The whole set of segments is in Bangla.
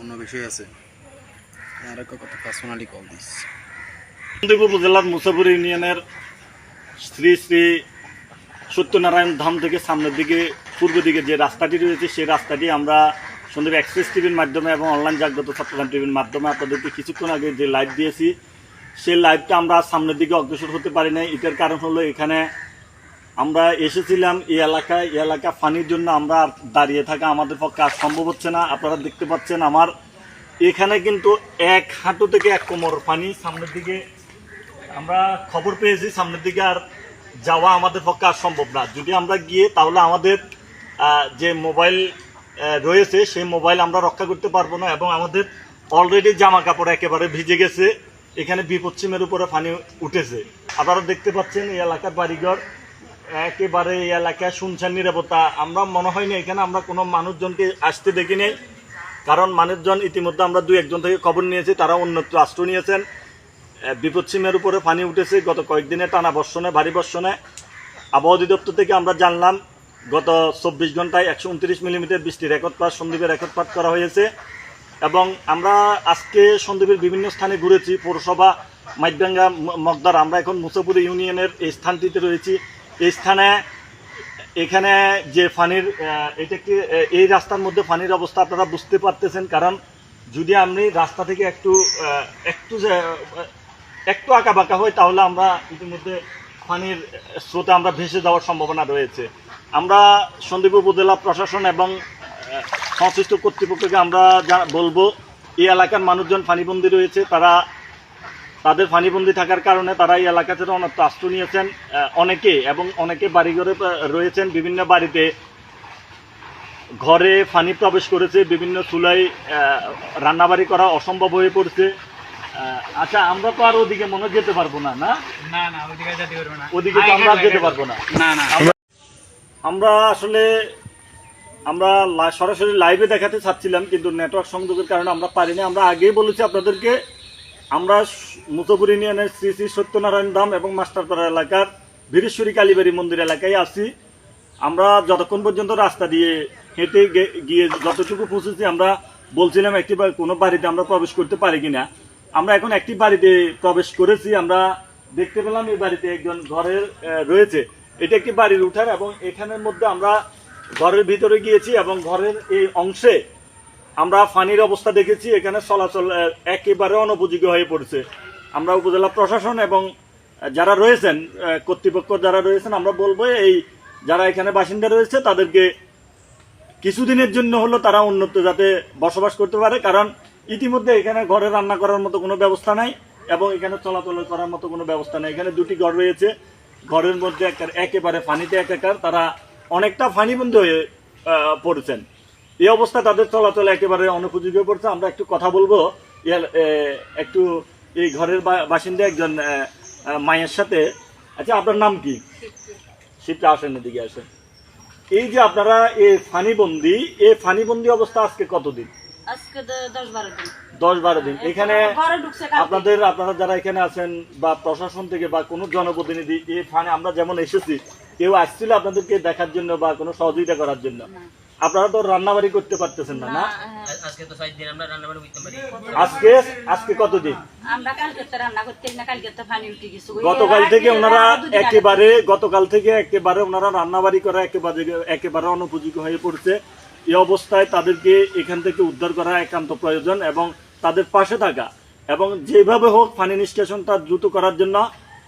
অন্য বিষয় আছে। আর কথা পার্সোনালি কল দিস। চন্দ্রপুর উপজেলার মুসাফুর ইউনিয়নের শ্রী শ্রী সত্যনারায়ণ ধাম থেকে সামনের দিকে, পূর্ব দিকে যে রাস্তাটি রয়েছে, সেই রাস্তাটি আমরা সন্দীপ এক্সপ্রেস টিভির মাধ্যমে এবং অনলাইন জাগ্রত চট্টগ্রাম টিভির মাধ্যমে আপনাদেরকে কিছুক্ষণ আগে যে লাইভ দিয়েছি, সেই লাইভটা আমরা সামনের দিকে অগ্রসর হতে পারি নাই। এটার কারণ হলো এখানে আমরা এসেছিলাম এই এলাকায়। এই এলাকা ফানির জন্য আমরা দাঁড়িয়ে থাকা আমাদের পক্ষে আর সম্ভব হচ্ছে না। আপনারা দেখতে পাচ্ছেন আমার এখানে কিন্তু এক হাঁটু থেকে এক কোমর পানি সামনের দিকে। আমরা খবর পেয়েছি সামনের দিকে আর যাওয়া আমাদের পক্ষে আর সম্ভব না। যদি আমরা গিয়ে তাহলে আমাদের যে মোবাইল রয়েছে সেই মোবাইল আমরা রক্ষা করতে পারব না এবং আমাদের অলরেডি জামা কাপড় একেবারে ভিজে গেছে। এখানে বিপশ্চিমের উপরে পানি উঠেছে। আপনারা দেখতে পাচ্ছেন এই এলাকার বাড়িঘর। একেবারে এই এলাকায় শুনছেন নিরাপত্তা। আমরা মনে হয় না এখানে আমরা কোনো মানুষজনকে আসতে দেখি নাই। কারণ মানুষজন ইতিমধ্যে আমরা দুই একজন থেকে খবর নিয়েছি তারা অন্যত্র আশ্রয় নিয়েছেন। বিপদসীমের উপরে পানি উঠেছে গত কয়েকদিনে, টানা বর্ষণে, ভারী বর্ষণে। আবহাওয়া অধিদপ্তর থেকে আমরা জানলাম, গত চব্বিশ ঘন্টায় একশো উনত্রিশ মিলিমিটার বৃষ্টি রেকর্ড পাস সন্দীপে রেকর্ড করা হয়েছে। এবং আমরা আজকে সন্দীপের বিভিন্ন স্থানে ঘুরেছি, পৌরসভা মাইবাঙ্গা মগদার, আমরা এখন মুসাপুর ইউনিয়নের এই স্থানটিতে রয়েছি। স্থানে, এখানে যে ফানির এটা কি এই রাস্তার মধ্যে ফানির অবস্থা আপনারা বুঝতে পারতেছেন? কারণ যদি আপনি রাস্তা থেকে একটু একটু যে- একটু আঁকা বাঁকা হয়, তাহলে আমরা ইতিমধ্যে পানির স্রোতে আমরা ভেসে যাওয়ার সম্ভাবনা রয়েছে। আমরা সন্দীপ উপজেলা প্রশাসন এবং সংশ্লিষ্ট কর্তৃপক্ষকে আমরা বলব, এই এলাকার মানুষজন ফানিবন্দি রয়েছে, তারা তাদের ফানিবন্দি থাকার কারণে তারা এই এলাকা থেকে অনেক আশ্রয় নিয়েছেন অনেকে এবং অনেকে বাড়িঘরে রয়েছেন বিভিন্ন বাড়িতে। ঘরে ফানি প্রবেশ করেছে বিভিন্ন চুলাই রান্নাবাড়ি করা অসম্ভব হয়ে পড়ছে। আচ্ছা আমরা তো আর ওদিকে মনে যেতে পারব না না? না না যেতে পারবে না। ওদিকে তো আমরা যেতে পারব না। না না। আমরা আসলে আমরা সরাসরি লাইভে দেখাতে চাচ্ছিলাম কিন্তু নেটওয়ার্ক সংযোগের কারণে আমরা পারিনি। আমরা আগেই বলেছি আপনাদেরকে আমরা মুতপুর ইউনিয়নের শ্রী শ্রী সত্যনারায়ণ ধাম এবং মাস্টারপাড়া এলাকার বীরেশ্বরী কালীবাড়ি মন্দির এলাকায় আছি। আমরা যতক্ষণ পর্যন্ত রাস্তা দিয়ে হেঁটে গিয়ে যতটুকু পৌঁছেছি, আমরা বলছিলাম একটি কোনো বাড়িতে আমরা প্রবেশ করতে পারি কিনা। আমরা এখন একটি বাড়িতে প্রবেশ করেছি। আমরা দেখতে পেলাম এই বাড়িতে একজন ঘরের রয়েছে। এটা একটি বাড়ির উঠার এবং এখানের মধ্যে আমরা ঘরের ভিতরে গিয়েছি এবং ঘরের এই অংশে আমরা ফানির অবস্থা দেখেছি, এখানে চলাচল একেবারে অনুপযোগী হয়ে পড়ছে। আমরা উপজেলা প্রশাসন এবং যারা রয়েছেন কর্তৃপক্ষ যারা রয়েছেন, আমরা বলব এই যারা এখানে বাসিন্দা রয়েছে, তাদেরকে কিছুদিনের জন্য হলো তারা উন্নত যাতে বসবাস করতে পারে, কারণ ইতিমধ্যে এখানে ঘরে রান্না করার মতো কোনো ব্যবস্থা নাই এবং এখানে চলাচল করার মতো কোনো ব্যবস্থা নেই। এখানে দুটি ঘর রয়েছে, ঘরের মধ্যে একা- একেবারে ফানিতে একাকার, তারা অনেকটা ফানিবন্ধ হয়ে পড়েছেন। এই অবস্থা তাদের চলাচল একেবারে অনুপযোগী পড়ছে। আমরা একটু কথা বলব। একটু এই ঘরের বাসিন্দা একজন মায়ের সাথে। আচ্ছা আপনার নাম কি? শীতটা আসেন এদিকে আসেন। এই যে আপনারা এই ফানিবন্দি এই ফানিবন্দি অবস্থা আজকে কতদিন? দশ বারো দিন। এখানে। আপনাদের আপনারা যারা এখানে আছেন বা প্রশাসন থেকে বা কোনো জনপ্রতিনিধি এই ফানে আমরা যেমন এসেছি কেউ আসছিল আপনাদেরকে দেখার জন্য বা কোনো সহযোগিতা করার জন্য? আপনারা তো রান্নাবাড়ি করতে পারতেছেন না না? হ্যাঁ, আজকে তো দিন আমরা রান্না বান্না করতে পারি। আজকে আজকে কতদিন আমরা কালকে তো রান্না করতে না কালকে তো পানি উঠে গেছে। গতকাল থেকে ওনারা। একেবারে গতকাল থেকে একেবারে ওনারা রান্নাবাড়ি করা একেবারে একেবারে অনুপযোগী হয়ে পড়ছে। এই অবস্থায় তাদেরকে এখান থেকে উদ্ধার করা একান্ত প্রয়োজন এবং তাদের পাশে থাকা এবং যেভাবে হোক পানি নিষ্কাশনটা দ্রুত করার জন্য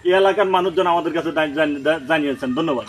এই এলাকার মানুষজন আমাদের কাছে জানি- জানি- জানিয়েছেন। ধন্যবাদ।